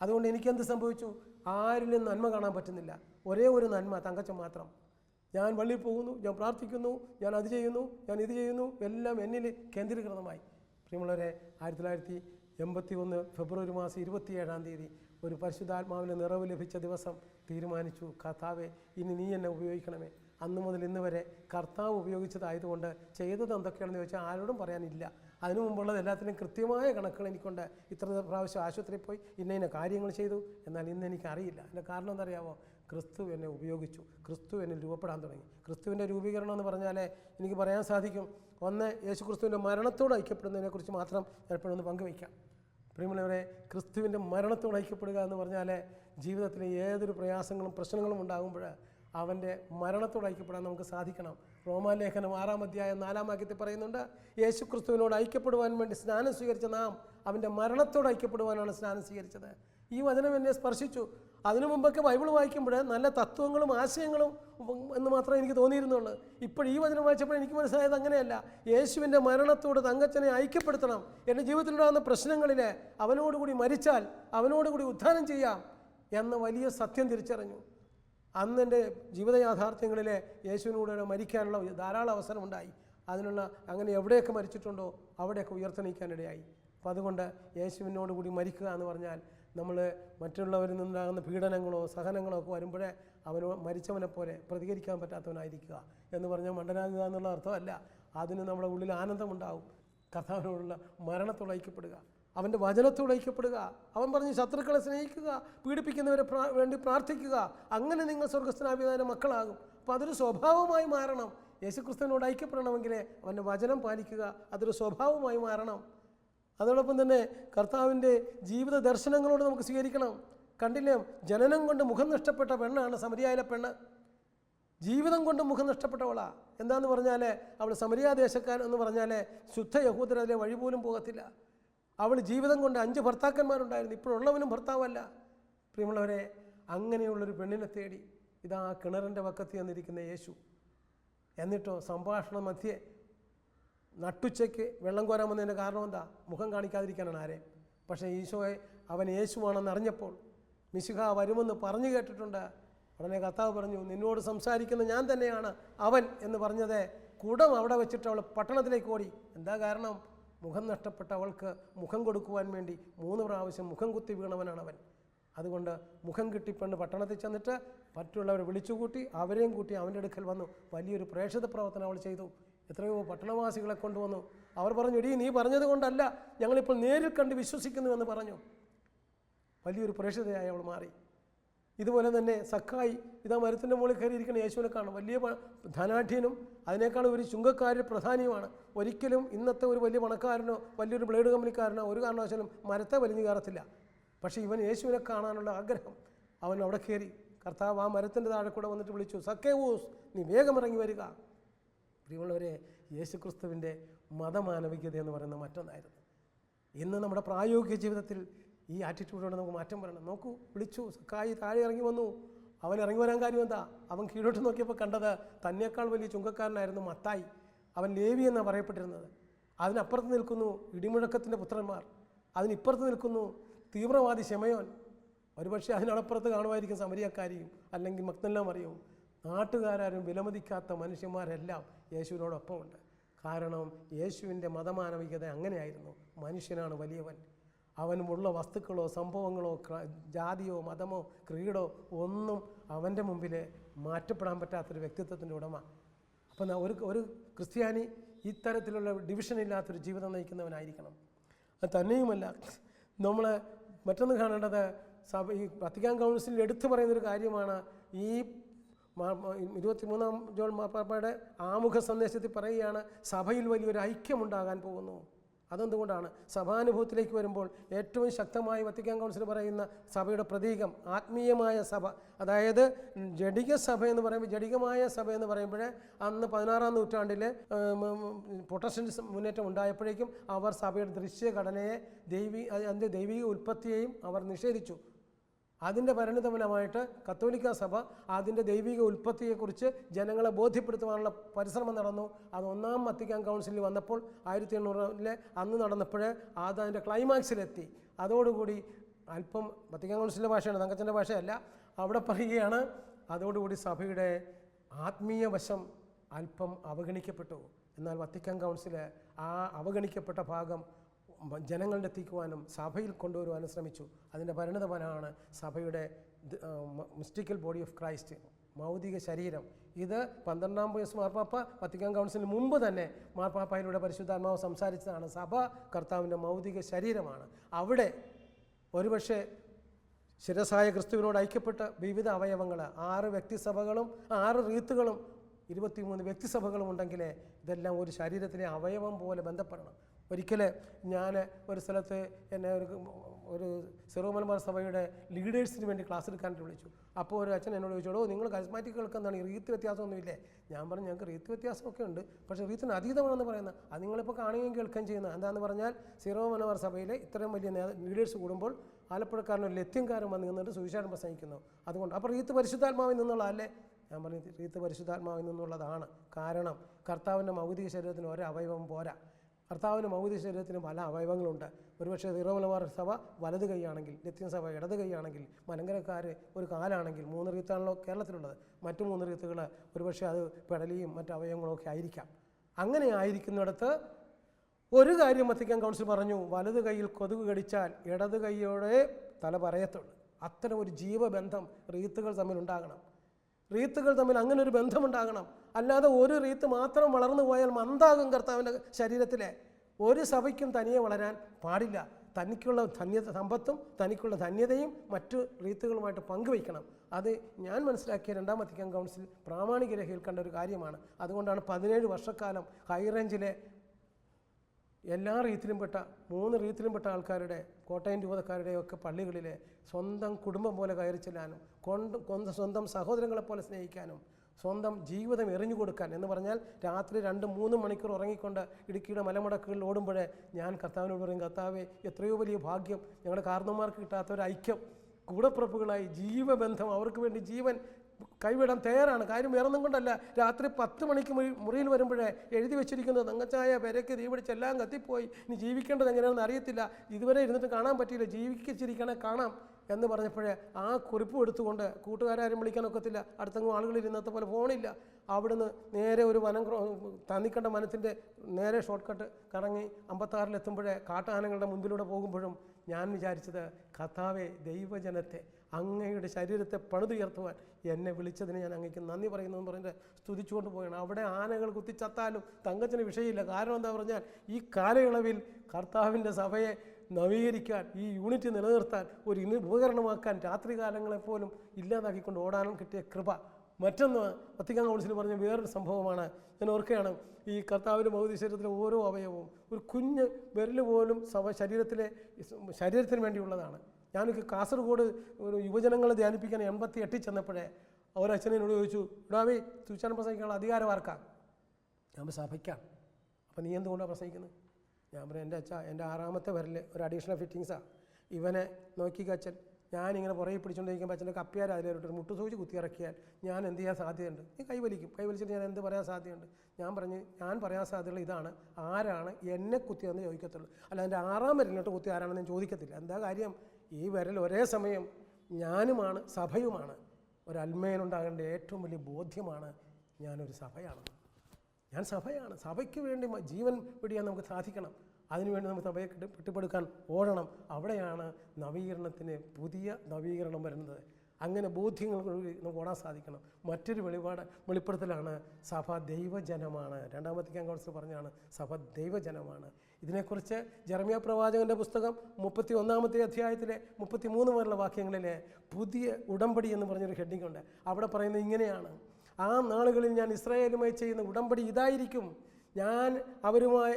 അതുകൊണ്ട് എനിക്കെന്ത് സംഭവിച്ചു? ആരിലും നന്മ കാണാൻ പറ്റുന്നില്ല. ഒരേ ഒരു നന്മ തങ്കച്ചൻ മാത്രം. ഞാൻ വള്ളിയിൽ പോകുന്നു ഞാൻ പ്രാർത്ഥിക്കുന്നു ഞാൻ അത് ചെയ്യുന്നു ഞാൻ ഇത് ചെയ്യുന്നു എല്ലാം എന്നിൽ കേന്ദ്രീകൃതമായി. പ്രിയമുള്ളവരെ ആയിരത്തി തൊള്ളായിരത്തി എൺപത്തി ഒന്ന് ഫെബ്രുവരി മാസം ഇരുപത്തിയേഴാം തീയതി ഒരു പരിശുദ്ധാത്മാവിന് നിറവ് ലഭിച്ച ദിവസം തീരുമാനിച്ചു. കർത്താവെ ഇനി നീ എന്നെ ഉപയോഗിക്കണമേ. അന്ന് മുതൽ ഇന്ന് വരെ കർത്താവ് ഉപയോഗിച്ചതായതുകൊണ്ട് ചെയ്തത് എന്തൊക്കെയാണെന്ന് ചോദിച്ചാൽ ആരോടും പറയാനില്ല. അതിനു മുമ്പുള്ളത് എല്ലാത്തിനും കൃത്യമായ കണക്കുകൾ എനിക്കുണ്ട്. ഇത്ര പ്രാവശ്യം ആശുപത്രിയിൽ പോയി ഇന്ന ഇന്ന കാര്യങ്ങൾ ചെയ്തു. എന്നാൽ ഇന്ന് എനിക്കറിയില്ല. അതിന്റെ കാരണം എന്തറിയാമോ ക്രിസ്തു എന്നെ ഉപയോഗിച്ചു ക്രിസ്തു എന്നെ രൂപപ്പെടാൻ തുടങ്ങി. ക്രിസ്തുവിന്റെ രൂപീകരണം എന്ന് പറഞ്ഞാൽ എനിക്ക് പറയാൻ സാധിക്കും. ഒന്ന് യേശു ക്രിസ്തുവിന്റെ മരണത്തോട് ഐക്യപ്പെടുന്നതിനെക്കുറിച്ച് മാത്രം ഞാൻ എപ്പോഴൊന്ന് പങ്കുവയ്ക്കാം. പ്രിയമുള്ളവരെ ക്രിസ്തുവിന്റെ മരണത്തോട് ഐക്യപ്പെടുക എന്ന് പറഞ്ഞാൽ ജീവിതത്തിലെ ഏതൊരു പ്രയാസങ്ങളും പ്രശ്നങ്ങളും ഉണ്ടാകുമ്പോൾ അവന്റെ മരണത്തോട് ഐക്യപ്പെടാൻ നമുക്ക് സാധിക്കണം. റോമാലേഖനം ആറാം അധ്യായം നാലാം വാക്യത്തിൽ പറയുന്നുണ്ട് യേശു ക്രിസ്തുവിനോട് ഐക്യപ്പെടുവാൻ വേണ്ടി സ്നാനം സ്വീകരിച്ച നാം അവന്റെ മരണത്തോട് ഐക്യപ്പെടുവാനാണ് സ്നാനം സ്വീകരിച്ചത്. ഈ വചനം എന്നെ സ്പർശിച്ചു. അതിനു മുമ്പൊക്കെ ബൈബിൾ വായിക്കുമ്പോൾ നല്ല തത്വങ്ങളും ആശയങ്ങളും എന്ന് മാത്രമേ എനിക്ക് തോന്നിയിരുന്നുള്ളൂ. ഇപ്പോൾ ഈ വചനം വായിച്ചപ്പോൾ എനിക്ക് മനസ്സിലായത് അങ്ങനെയല്ല. യേശുവിന്റെ മരണത്തോട് തങ്കച്ചനെ ഐക്യപ്പെടുത്തണം. എന്റെ ജീവിതത്തിലുണ്ടാകുന്ന പ്രശ്നങ്ങളിൽ അവനോടുകൂടി മരിച്ചാൽ അവനോടുകൂടി ഉദ്ധാനം ചെയ്യാം എന്ന വലിയ സത്യം തിരിച്ചറിഞ്ഞു. അന്ന് എന്റെ ജീവിത യേശുവിനോട് മരിക്കാനുള്ള ധാരാളം അവസരമുണ്ടായി അതിനുള്ള അങ്ങനെ എവിടെയൊക്കെ മരിച്ചിട്ടുണ്ടോ അവിടെയൊക്കെ ഉയർത്തെണീക്കാനിടയായി. അപ്പം അതുകൊണ്ട് യേശുവിനോടുകൂടി മരിക്കുക എന്ന് പറഞ്ഞാൽ നമ്മൾ മറ്റുള്ളവരിൽ നിന്നുണ്ടാകുന്ന പീഡനങ്ങളോ സഹനങ്ങളോ ഒക്കെ വരുമ്പോഴേ അവനോ മരിച്ചവനെ പോലെ പ്രതികരിക്കാൻ പറ്റാത്തവനായിരിക്കുക എന്ന് പറഞ്ഞാൽ മണ്ടനാകുക എന്നുള്ള അർത്ഥമല്ല. അതിന് നമ്മുടെ ഉള്ളിൽ ആനന്ദമുണ്ടാവും. കർത്താവിനോടുള്ള മരണത്തോട് അവന്റെ വചനത്തോട് അവൻ പറഞ്ഞ് ശത്രുക്കളെ സ്നേഹിക്കുക. പീഡിപ്പിക്കുന്നവരെ വേണ്ടി പ്രാർത്ഥിക്കുക. അങ്ങനെ നിങ്ങൾ സ്വർഗസ്ഥനാഭിതാന മക്കളാകും. അപ്പോൾ അതൊരു സ്വഭാവമായി മാറണം. യേശുക്രിസ്തുവിനോട് ഐക്യപ്പെടണമെങ്കിൽ അവന്റെ വചനം പാലിക്കുക. അതൊരു സ്വഭാവമായി മാറണം. അതോടൊപ്പം തന്നെ കർത്താവിന്റെ ജീവിത ദർശനങ്ങളോട് നമുക്ക് സ്വീകരിക്കണം. കണ്ടില്ലേ? ജനനം കൊണ്ട് മുഖം നഷ്ടപ്പെട്ട പെണ്ണാണ് സമരിയായിലെ പെണ്ണ്. ജീവിതം കൊണ്ട് മുഖം നഷ്ടപ്പെട്ടവളാ. എന്താന്ന് പറഞ്ഞാൽ അവൾ സമരിയാ ദേശക്കാരൻ എന്ന് പറഞ്ഞാൽ ശുദ്ധ യഹൂദരതിലെ വഴി പോലും പോകത്തില്ല. അവൾ ജീവിതം കൊണ്ട് അഞ്ച് ഭർത്താക്കന്മാരുണ്ടായിരുന്നു. ഇപ്പോഴുള്ളവനും ഭർത്താവല്ല. പ്രിയമുള്ളവരെ അങ്ങനെയുള്ളൊരു പെണ്ണിനെ തേടി ഇതാ കിണറിന്റെ വക്കത്ത് ചെന്നിരിക്കുന്ന യേശു. എന്നിട്ടോ സംഭാഷണ മധ്യേ നട്ടുച്ചയ്ക്ക് വെള്ളം കോരാൻ വന്നതിന്റെ കാരണം എന്താ? മുഖം കാണിക്കാതിരിക്കാനാണ് ആരെ. പക്ഷേ ഈശോയെ അവൻ യേശുവാണെന്ന് അറിഞ്ഞപ്പോൾ മിശിഹ വരുമെന്ന് പറഞ്ഞു കേട്ടിട്ടുണ്ട്. ഉടനെ കർത്താവ് പറഞ്ഞു നിന്നോട് സംസാരിക്കുന്ന ഞാൻ തന്നെയാണ് അവൻ എന്ന് പറഞ്ഞത് കുടം അവിടെ വെച്ചിട്ട് അവൾ പട്ടണത്തിലേക്ക് ഓടി. എന്താ കാരണം? മുഖം നഷ്ടപ്പെട്ട അവൾക്ക് മുഖം കൊടുക്കുവാൻ വേണ്ടി മൂന്ന് പ്രാവശ്യം മുഖം കുത്തി വീണവനാണ് അവൻ. അതുകൊണ്ട് മുഖം കിട്ടിപ്പണ്ട് പട്ടണത്തിൽ ചെന്നിട്ട് മറ്റുള്ളവരെ വിളിച്ചുകൂട്ടി അവരെയും കൂട്ടി അവന്റെ അടുക്കൽ വന്നു. വലിയൊരു പ്രേക്ഷിത പ്രവർത്തനം അവൾ ചെയ്തു. എത്രയോ പട്ടണവാസികളെ കൊണ്ടുവന്നു. അവർ പറഞ്ഞു ഇടീ നീ പറഞ്ഞത് കൊണ്ടല്ല. ഞങ്ങളിപ്പോൾ നേരിൽ കണ്ട് വിശ്വസിക്കുന്നു എന്ന് പറഞ്ഞു. വലിയൊരു പ്രേക്ഷിതയായി അവൾ മാറി. ഇതുപോലെ തന്നെ സക്കായി ഇതാ മരത്തിന്റെ മുകളിൽ കയറിയിരിക്കുന്ന യേശുവിനെ കാണും. വലിയ ധനാഠ്യനും അതിനേക്കാൾ ഒരു ചുങ്കക്കാരിൽ പ്രധാനിയുമാണ്. ഒരിക്കലും ഇന്നത്തെ ഒരു വലിയ പണക്കാരനോ വലിയൊരു ബ്ലേഡ് കമ്പനിക്കാരനോ ഒരു കാരണവശാലും മരത്തെ വലിഞ്ഞു കയറത്തില്ല. പക്ഷേ ഇവൻ യേശുവിനെ കാണാനുള്ള ആഗ്രഹം. അവൻ അവിടെ കയറി. കർത്താവ് ആ മരത്തിന്റെ താഴെ കൂടെ വന്നിട്ട് വിളിച്ചു. സക്കേവൂസ് നീ വേഗം ഇറങ്ങി വരിക. പ്രിയമുള്ളവരെ യേശുക്രിസ്തുവിന്റെ മതമാനവികത എന്ന് പറയുന്ന മറ്റൊന്നായിരുന്നു. ഇന്ന് നമ്മുടെ പ്രായോഗിക ജീവിതത്തിൽ ഈ ആറ്റിറ്റ്യൂഡോടെ നമുക്ക് മാറ്റം വരണം. നോക്കൂ വിളിച്ചു സക്കായി താഴെ ഇറങ്ങി വന്നു. അവൻ ഇറങ്ങി വരാൻ കാര്യം എന്താ? അവൻ കീഴോട്ട് നോക്കിയപ്പോൾ കണ്ടത് തന്നേക്കാൾ വലിയ ചുങ്കക്കാരനായിരുന്നു മത്തായി. അവൻ ലേവി എന്നാണ് പറയപ്പെട്ടിരുന്നത്. അതിനപ്പുറത്ത് നിൽക്കുന്നു ഇടിമുഴക്കത്തിന്റെ പുത്രന്മാർ. അതിനിപ്പുറത്ത് നിൽക്കുന്നു തീവ്രവാദി ശമയോൻ. ഒരുപക്ഷെ അതിനപ്പുറത്ത് കാണുമായിരിക്കും സമരിയക്കാരിയും അല്ലെങ്കിൽ മക്തെല്ലാം അറിയും നാട്ടുകാരും വിലമതിക്കാത്ത മനുഷ്യന്മാരെല്ലാം യേശുവിനോടൊപ്പമുണ്ട്. കാരണം യേശുവിന്റെ മതമാനവികത അങ്ങനെയായിരുന്നു. മനുഷ്യനാണ് വലിയവൻ. അവനുമുള്ള വസ്തുക്കളോ സംഭവങ്ങളോ ജാതിയോ മതമോ ക്രീഡോ ഒന്നും അവന്റെ മുമ്പിൽ മാറ്റപ്പെടാൻ പറ്റാത്തൊരു വ്യക്തിത്വത്തിന്റെ ഉടമ. അപ്പം ഒരു ഒരു ക്രിസ്ത്യാനി ഇത്തരത്തിലുള്ള ഡിവിഷൻ ഇല്ലാത്തൊരു ജീവിതം നയിക്കുന്നവനായിരിക്കണം. അത് തന്നെയുമല്ല നമ്മൾ മറ്റൊന്ന് കാണേണ്ടത് സഭ ഈ വത്തിക്കാൻ കൗൺസിലിൽ എടുത്തു പറയുന്നൊരു കാര്യമാണ് ഈ ഇരുപത്തിമൂന്നാം ജോൺ മാപ്പാപ്പയുടെ ആമുഖ സന്ദേശത്തിൽ പറയുകയാണ് സഭയിൽ വലിയൊരു ഐക്യമുണ്ടാകാൻ പോകുന്നു. അതെന്തുകൊണ്ടാണ്? സഭാനുഭവത്തിലേക്ക് വരുമ്പോൾ ഏറ്റവും ശക്തമായി വത്തിക്കാൻ കൗൺസിൽ പറയുന്ന സഭയുടെ പ്രതീകം ആത്മീയമായ സഭ. അതായത് ജഡിക സഭ എന്ന് പറയുമ്പോൾ ജഡികമായ സഭ എന്ന് പറയുമ്പോൾ അന്ന് പതിനാറാം നൂറ്റാണ്ടിൽ പ്രൊട്ടസ്റ്റൻസ് മുന്നേറ്റം ഉണ്ടായപ്പോഴേക്കും അവർ സഭയുടെ ദൃശ്യഘടനയെ ദൈവി അതിന്റെ ദൈവിക ഉൽപ്പത്തിയെയും അവർ നിഷേധിച്ചു. അതിന്റെ പരിണിതഫലമായിട്ട് കത്തോലിക്ക സഭ അതിന്റെ ദൈവിക ഉൽപ്പത്തിയെക്കുറിച്ച് ജനങ്ങളെ ബോധ്യപ്പെടുത്തുവാനുള്ള പരിശ്രമം നടന്നു. അത് ഒന്നാം വത്തിക്കാൻ കൗൺസിലിൽ വന്നപ്പോൾ ആയിരത്തി എണ്ണൂറിലെ അന്ന് നടന്നപ്പോൾ അത് അതിന്റെ ക്ലൈമാക്സിലെത്തി. അതോടുകൂടി അല്പം വത്തിക്കാൻ കൗൺസിലിന്റെ ഭാഷയാണ് തങ്കച്ചന്റെ ഭാഷയല്ല. അവിടെ പറയുകയാണ് അതോടുകൂടി സഭയുടെ ആത്മീയ വശം അല്പം അവഗണിക്കപ്പെട്ടു. എന്നാൽ വത്തിക്കാൻ കൗൺസിൽ ആ അവഗണിക്കപ്പെട്ട ഭാഗം ജനങ്ങളുടെ എത്തിക്കുവാനും സഭയിൽ കൊണ്ടുവരുവാനും ശ്രമിച്ചു. അതിന്റെ പരിണിതഫലമാണ് സഭയുടെ മിസ്റ്റിക്കൽ ബോഡി ഓഫ് ക്രൈസ്റ്റ് മൗതിക ശരീരം. ഇത് പന്ത്രണ്ടാം വയസ്സ് മാർപ്പാപ്പ വത്തിക്കാൻ കൗൺസിലിന് മുമ്പ് തന്നെ മാർപ്പാപ്പയിലൂടെ പരിശുദ്ധാത്മാവ് സംസാരിച്ചതാണ്. സഭ കർത്താവിന്റെ മൗതിക ശരീരമാണ്. അവിടെ ഒരുപക്ഷെ ശിരസായ ക്രിസ്തുവിനോട് ഐക്യപ്പെട്ട വിവിധ അവയവങ്ങൾ ആറ് വ്യക്തിസഭകളും ആറ് റീത്തുകളും ഇരുപത്തിമൂന്ന് വ്യക്തിസഭകളും ഉണ്ടെങ്കിൽ ഇതെല്ലാം ഒരു ശരീരത്തിലെ അവയവം പോലെ ബന്ധപ്പെടണം. ഒരിക്കൽ ഞാൻ ഒരു സ്ഥലത്ത് എന്നെ ഒരു ഒരു സിറോ മലബാർ സഭയുടെ ലീഡേഴ്സിന് വേണ്ടി ക്ലാസ് എടുക്കാനായിട്ട് വിളിച്ചു. അപ്പോൾ ഒരു അച്ഛൻ എന്നോട് ചോദിച്ചോടോ നിങ്ങൾ കരിസ്മാറ്റിക്കുകൾക്ക് എന്താണ്? റീത്ത് വ്യത്യാസമൊന്നുമില്ലേ? ഞാൻ പറഞ്ഞു ഞങ്ങൾക്ക് റീത്ത് വ്യത്യാസമൊക്കെ ഉണ്ട്. പക്ഷേ റീത്തിന് അതീതമാണെന്ന് പറയുന്നത് അത് നിങ്ങളിപ്പോൾ കാണുകയും കേൾക്കുകയും ചെയ്യുന്നത് എന്താണെന്ന് പറഞ്ഞാൽ സിറോ മലബാർ സഭയിലെ ഇത്രയും വലിയ ലീഡേഴ്സ് കൂടുമ്പോൾ ആലപ്പുഴക്കാരനും ലത്യംകാരൻ വന്ന് നിന്നിട്ട് സുവിശേഷം പ്രസംഗിക്കുന്നു. അതുകൊണ്ട് അപ്പോൾ റീത്ത് പരിശുദ്ധാത്മാവിൽ നിന്നുള്ള അല്ലേ? ഞാൻ പറഞ്ഞു റീത്ത് പരിശുദ്ധാത്മാവിൽ നിന്നുള്ളതാണ്. കാരണം കർത്താവിന്റെ മൗതിക ശരീരത്തിന് ഒരവയവം പോരാ. കർത്താവിന് മൗതിക ശരീരത്തിന് പല അവയവങ്ങളുണ്ട്. ഒരുപക്ഷെ തിരുവമലമാർ സഭ വലത് കൈയാണെങ്കിൽ ലത്യൻ സഭ ഇടത് കൈയാണെങ്കിൽ മലങ്കരക്കാർ ഒരു കാലാണെങ്കിൽ മൂന്ന് റീത്താണല്ലോ കേരളത്തിലുള്ളത്. മറ്റു മൂന്ന് റീത്തുകൾ ഒരുപക്ഷെ അത് പെടലിയും മറ്റു അവയവങ്ങളൊക്കെ ആയിരിക്കാം. അങ്ങനെ ആയിരിക്കുന്നിടത്ത് ഒരു കാര്യം വത്തിക്കാൻ കൗൺസിൽ പറഞ്ഞു വലത് കൈയിൽ കൊതുക് കടിച്ചാൽ ഇടത് കൈയോടെ തല പറയത്തുള്ളൂ. അത്തരം ഒരു ജീവബന്ധം റീത്തുകൾ തമ്മിൽ ഉണ്ടാകണം. റീത്തുകൾ തമ്മിൽ അങ്ങനെ ഒരു ബന്ധമുണ്ടാകണം. അല്ലാതെ ഒരു റീത്ത് മാത്രം വളർന്നു പോയാൽ മന്ദാകും കർത്താവിന്റെ ശരീരത്തിലെ ഒരു സഭയ്ക്കും തനിയെ വളരാൻ പാടില്ല. തനിക്കുള്ള ധന്യത സമ്പത്തും തനിക്കുള്ള ധന്യതയും മറ്റു റീത്തുകളുമായിട്ട് പങ്കുവയ്ക്കണം. അത് ഞാൻ മനസ്സിലാക്കിയ രണ്ടാം വത്തിക്കാൻ കൗൺസിൽ പ്രാമാണിക രേഖയിൽ കണ്ട ഒരു കാര്യമാണ്. അതുകൊണ്ടാണ് പതിനേഴ് വർഷക്കാലം ഹൈറേഞ്ചിലെ എല്ലാ റീത്തിലും പെട്ട മൂന്ന് റീത്തിലും പെട്ട ആൾക്കാരുടെ കോട്ടയം രൂപതക്കാരുടെയും ഒക്കെ പള്ളികളിൽ സ്വന്തം കുടുംബം പോലെ കയറി ചെല്ലാനും കൊണ്ട് സ്വന്തം സഹോദരങ്ങളെ പോലെ സ്നേഹിക്കാനും സ്വന്തം ജീവിതം എറിഞ്ഞു കൊടുക്കാൻ. എന്ന് പറഞ്ഞാൽ രാത്രി രണ്ട് മൂന്ന് മണിക്കൂർ ഉറങ്ങിക്കൊണ്ട് ഇടുക്കിയുടെ മലമുടക്കുകളിൽ ഓടുമ്പോഴേ ഞാൻ കർത്താവിനോട് പറയും കർത്താവെ എത്രയോ വലിയ ഭാഗ്യം. ഞങ്ങളുടെ കാരണന്മാർക്ക് കിട്ടാത്ത ഒരു ഐക്യം. കൂടപ്പുറപ്പുകളായി ജീവബന്ധം അവർക്ക് വേണ്ടി ജീവൻ കൈവിടാൻ തയ്യാറാണ്. കാര്യം വേറൊന്നും കൊണ്ടല്ല. രാത്രി പത്ത് മണിക്ക് മുറി- മുറിയിൽ വരുമ്പോഴേ എഴുതി വെച്ചിരിക്കുന്നത് തങ്കച്ചായ പെരയ്ക്ക് തീ പിടിച്ച് എല്ലാം കത്തിപ്പോയി. ഇനി ജീവിക്കേണ്ടത് എങ്ങനെയാണെന്ന് അറിയത്തില്ല. ഇതുവരെ ഇരുന്നിട്ട് കാണാൻ പറ്റിയില്ല. ജീവിച്ചിരിക്കണേ കാണാം. എന്ന് പറഞ്ഞപ്പോഴേ ആ കുറിപ്പ് എടുത്തുകൊണ്ട് കൂട്ടുകാരും വിളിക്കാൻ ഒക്കത്തില്ല അടുത്തെങ്ങും ആളുകൾ ഇന്നത്തെ പോലെ ഫോണില്ല. അവിടുന്ന് നേരെ ഒരു വനം തന്നിക്കണ്ട വനത്തിന്റെ നേരെ ഷോർട്ട് കട്ട് കറങ്ങി അമ്പത്താറിലെത്തുമ്പോഴേ കാട്ടാനകളുടെ മുമ്പിലൂടെ പോകുമ്പോഴും ഞാൻ വിചാരിച്ചത് കഥാവെ ദൈവജനത്തെ അങ്ങയുടെ ശരീരത്തെ പണിതുയർത്തുവാൻ എന്നെ വിളിച്ചതിന് ഞാൻ അങ്ങേക്ക് നന്ദി പറയുന്നു എന്ന് പറഞ്ഞിട്ട് സ്തുതിച്ചുകൊണ്ട് പോവുകയാണ്. അവിടെ ആനകൾ കുത്തിച്ചത്താലും തങ്കത്തിന് വിഷയമില്ല. കാരണം എന്താ പറഞ്ഞാൽ ഈ കാലയളവിൽ കർത്താവിന്റെ സഭയെ നവീകരിക്കാൻ ഈ യൂണിറ്റ് നിലനിർത്താൻ ഒരു ഇനി ഉപകരണമാക്കാൻ രാത്രികാലങ്ങളെപ്പോലും ഇല്ലാതാക്കിക്കൊണ്ട് ഓടാനും കിട്ടിയ കൃപ. മറ്റൊന്ന് വത്തിക്കാൻ കൗൺസിൽ പറഞ്ഞ വേറൊരു സംഭവമാണ്. ഞാൻ ഓർക്കുകയാണ് ഈ കർത്താവിന്റെ ഭൗതിക ശരീരത്തിലെ ഓരോ അവയവവും ഒരു കുഞ്ഞ് വിരൽ പോലും സഭ ശരീരത്തിലെ ശരീരത്തിന് വേണ്ടിയുള്ളതാണ്. ഞാനൊക്കെ കാസർഗോഡ് ഒരു യുവജനങ്ങളെ ധ്യാനിപ്പിക്കാൻ എൺപത്തി എട്ടിൽ ചെന്നപ്പോഴേ അവരച്ഛനോട് ചോദിച്ചു ഇടാവേ സുവിശാനം പ്രസംഗിക്കാനുള്ള അധികാരം ആർക്കാം ഞാൻ സഭയ്ക്കാം അപ്പം നീ എന്തുകൊണ്ടാണ് പ്രസംഗിക്കുന്നത്? ഞാൻ പറഞ്ഞു എന്റെ അച്ഛ എന്റെ ആറാമത്തെ വരൽ ഒരു അഡീഷണൽ ഫിറ്റിങ്സാണ് ഇവനെ നോക്കിക്ക അച്ഛൻ. ഞാനിങ്ങനെ പുറകെ പിടിച്ചുകൊണ്ടിരിക്കുമ്പോൾ അച്ഛന്റെ കപ്പിയാർ അതിലോട്ട് മുട്ടുസൂചി കുത്തിയിറക്കിയാൽ ഞാൻ എന്ത് ചെയ്യാൻ സാധ്യതയുണ്ട്? നീ കൈവലിക്കും കൈവലിച്ചിട്ട് ഞാൻ എന്ത് പറയാൻ സാധ്യതയുണ്ട്? ഞാൻ പറഞ്ഞ് ഞാൻ പറയാൻ സാധ്യതയുള്ള ഇതാണ് ആരാണ് എന്നെ കുത്തിയതെന്ന് ചോദിക്കത്തുള്ളൂ. അല്ല എന്റെ ആറാം വരലിലോട്ട് കുത്തി ആരാണെന്ന് ഞാൻ ചോദിക്കത്തില്ല. എന്താ കാര്യം? ഈ വരൽ ഒരേ സമയം ഞാനുമാണ് സഭയുമാണ്. ഒരു അൽമയനുണ്ടാകേണ്ട ഏറ്റവും വലിയ ബോധ്യമാണ് ഞാനൊരു സഭയാണെന്ന് ഞാൻ സഭയാണ്. സഭയ്ക്ക് വേണ്ടി ജീവൻ വെടിയാൻ നമുക്ക് സാധിക്കണം. അതിനുവേണ്ടി നമുക്ക് സഭയെ കെട്ടി- കെട്ടിപ്പടുക്കാൻ ഓടണം. അവിടെയാണ് നവീകരണത്തിന് പുതിയ നവീകരണം വരുന്നത്. അങ്ങനെ ബോധ്യങ്ങൾ നമുക്ക് ഓടാൻ സാധിക്കണം. മറ്റൊരു വെളിപാട് വെളിപ്പെടുത്തലാണ് സഭ ദൈവജനമാണ്. രണ്ടാമത്തെ കൗൺസിൽ പറഞ്ഞാണ് സഭ ദൈവജനമാണ്. ഇതിനെക്കുറിച്ച് ജർമ്മിയ പ്രവാചകന്റെ പുസ്തകം മുപ്പത്തി ഒന്നാമത്തെ അധ്യായത്തിലെ മുപ്പത്തി മൂന്ന് വരെയുള്ള വാക്യങ്ങളിലെ പുതിയ ഉടമ്പടി എന്ന് പറഞ്ഞൊരു ഹെഡിങ് ഉണ്ട് അവിടെ പറയുന്നത് ഇങ്ങനെയാണ്. ആ നാളുകളിൽ ഞാൻ ഇസ്രായേലുമായി ചെയ്യുന്ന ഉടമ്പടി ഇതായിരിക്കും. ഞാൻ അവരുമായി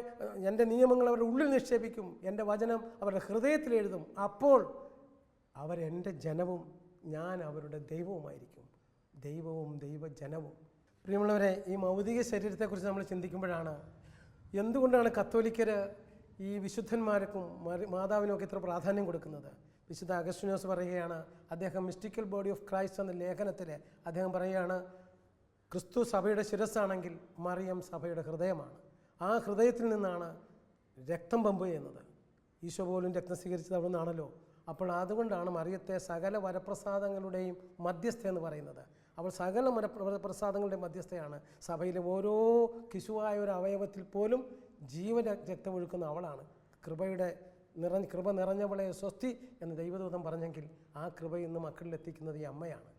എന്റെ നിയമങ്ങൾ അവരുടെ ഉള്ളിൽ നിക്ഷേപിക്കും. എന്റെ വചനം അവരുടെ ഹൃദയത്തിൽ എഴുതും. അപ്പോൾ അവരെന്റെ ജനവും ഞാൻ അവരുടെ ദൈവവുമായിരിക്കും. ദൈവവും ദൈവജനവും. പ്രിയമുള്ളവരെ ഈ മൗതിക ശരീരത്തെക്കുറിച്ച് നമ്മൾ ചിന്തിക്കുമ്പോഴാണ് എന്തുകൊണ്ടാണ് കത്തോലിക്കർ ഈ വിശുദ്ധന്മാർക്കും മാതാവിനുമൊക്കെ ഇത്ര പ്രാധാന്യം കൊടുക്കുന്നത്? വിശുദ്ധ അഗസ്റ്റിനോസ് പറയുകയാണ് അദ്ദേഹം മിസ്റ്റിക്കൽ ബോഡി ഓഫ് ക്രൈസ്റ്റ് എന്ന ലേഖനത്തിൽ അദ്ദേഹം പറയുകയാണ് ക്രിസ്തു സഭയുടെ ശിരസ്സാണെങ്കിൽ മറിയം സഭയുടെ ഹൃദയമാണ്. ആ ഹൃദയത്തിൽ നിന്നാണ് രക്തം പമ്പ് ചെയ്യുന്നത്. ഈശോ പോലും രക്തം സ്വീകരിച്ചത് അവിടെ നിന്നാണല്ലോ അപ്പോൾ അതുകൊണ്ടാണ് മറിയത്തെ സകല വരപ്രസാദങ്ങളുടെയും മധ്യസ്ഥ എന്ന് പറയുന്നത്. അവൾ സകല വരപ്രസാദങ്ങളുടെ മധ്യസ്ഥയാണ്. സഭയിലെ ഓരോ കിശുവായ ഒരു അവയവത്തിൽ പോലും ജീവ രക്തം ഒഴുക്കുന്ന അവളാണ്. കൃപയുടെ നിറ കൃപ നിറഞ്ഞവളെ സ്വസ്തി എന്ന് ദൈവദൂതം പറഞ്ഞെങ്കിൽ ആ കൃപ ഇന്ന് മക്കളിലെത്തിക്കുന്നത് ഈ അമ്മയാണ്.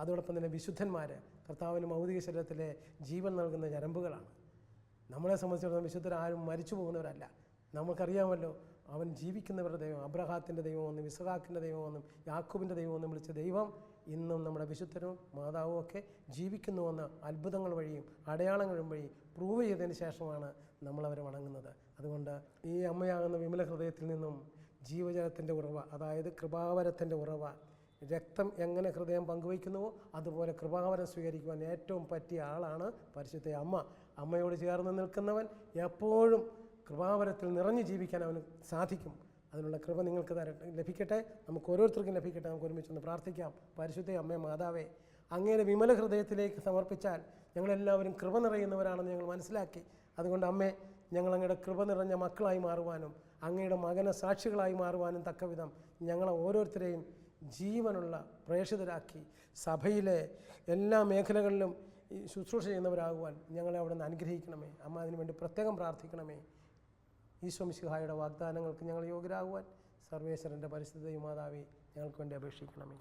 അതോടൊപ്പം തന്നെ വിശുദ്ധന്മാർ കർത്താവിന് മൗതിക ശരീരത്തിലെ ജീവൻ നൽകുന്ന ഞരമ്പുകളാണ്. നമ്മളെ സംബന്ധിച്ചിടത്തോളം വിശുദ്ധരാരും മരിച്ചു പോകുന്നവരല്ല. നമുക്കറിയാമല്ലോ അവൻ ജീവിക്കുന്നവരുടെ ദൈവം അബ്രഹാത്തിന്റെ ദൈവമെന്നും ഇസഹാക്കിന്റെ ദൈവമെന്നും യാക്കൂബിന്റെ ദൈവമെന്നും വിളിച്ച ദൈവം ഇന്നും നമ്മുടെ വിശുദ്ധരും മാതാവും ഒക്കെ ജീവിക്കുന്നുവെന്ന അത്ഭുതങ്ങൾ വഴിയും അടയാളങ്ങൾ വഴി പ്രൂവ് ചെയ്തതിന് ശേഷമാണ് നമ്മളവരെ വണങ്ങുന്നത്. അതുകൊണ്ട് ഈ അമ്മയാകുന്ന വിമല ഹൃദയത്തിൽ നിന്നും ജീവജലത്തിന്റെ ഉറവ അതായത് കൃപാവരത്തിന്റെ ഉറവ രക്തം എങ്ങനെ ഹൃദയം പങ്കുവയ്ക്കുന്നുവോ അതുപോലെ കൃപാവരം സ്വീകരിക്കുവാൻ ഏറ്റവും പറ്റിയ ആളാണ് പരിശുദ്ധ അമ്മ. അമ്മയോട് ചേർന്ന് നിൽക്കുന്നവൻ എപ്പോഴും കൃപാവരത്തിൽ നിറഞ്ഞു ജീവിക്കാൻ അവന് സാധിക്കും. അതിനുള്ള കൃപ നിങ്ങൾക്ക് തരട്ടെ ലഭിക്കട്ടെ. നമുക്ക് ഓരോരുത്തർക്കും ലഭിക്കട്ടെ. നമുക്ക് ഒരുമിച്ചൊന്ന് പ്രാർത്ഥിക്കാം. പരിശുദ്ധ അമ്മേ മാതാവേ അങ്ങയുടെ വിമല ഹൃദയത്തിലേക്ക് സമർപ്പിച്ചാൽ ഞങ്ങളെല്ലാവരും കൃപ നിറയുന്നവരാണെന്ന് ഞങ്ങൾ മനസ്സിലാക്കി. അതുകൊണ്ട് അമ്മേ ഞങ്ങൾ അങ്ങയുടെ കൃപ നിറഞ്ഞ മക്കളായി മാറുവാനും അങ്ങയുടെ മകന സാക്ഷികളായി മാറുവാനും തക്കവിധം ഞങ്ങളെ ഓരോരുത്തരെയും ജീവനുള്ള പ്രേക്ഷിതരാക്കി സഭയിലെ എല്ലാ മേഖലകളിലും ശുശ്രൂഷ ചെയ്യുന്നവരാകുവാൻ ഞങ്ങളെ അവിടെ നിന്ന് അനുഗ്രഹിക്കണമേ. അമ്മ അതിനുവേണ്ടി പ്രത്യേകം പ്രാർത്ഥിക്കണമേ. ഈശോ മിശിഹായുടെ വാഗ്ദാനങ്ങൾക്ക് ഞങ്ങൾ യോഗ്യരാകുവാൻ സർവേശ്വരന്റെ പരിസ്ഥിതി മാതാവി ഞങ്ങൾക്ക് വേണ്ടി അപേക്ഷിക്കണമേ.